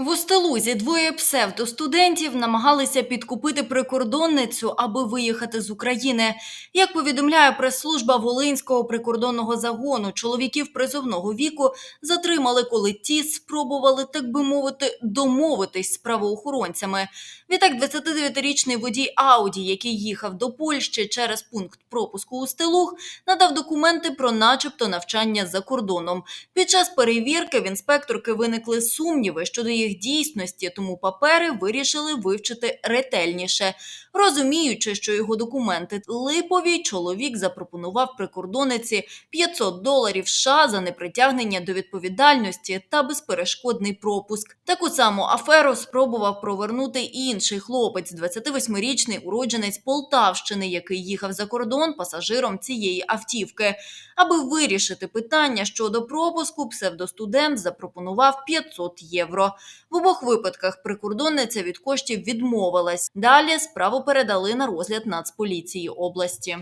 В Устилузі двоє псевдостудентів намагалися підкупити прикордонницю, аби виїхати з України. Як повідомляє прес-служба Волинського прикордонного загону, чоловіків призовного віку затримали, коли ті спробували, так би мовити, домовитись з правоохоронцями. Відтак, 29-річний водій Ауді, який їхав до Польщі через пункт пропуску Устилуг, надав документи про начебто навчання за кордоном. Під час перевірки в інспекторки виникли сумніви щодо їх дійсності, тому папери вирішили вивчити ретельніше. Розуміючи, що його документи липові, чоловік запропонував прикордонниці 500 доларів США за непритягнення до відповідальності та безперешкодний пропуск. Таку саму аферу спробував провернути і інший хлопець, 28-річний уродженець Полтавщини, який їхав за кордон пасажиром цієї автівки. Аби вирішити питання щодо пропуску, псевдостудент запропонував 500 євро. В обох випадках прикордонниця від коштів відмовилась. Далі справу передали на розгляд Нацполіції області.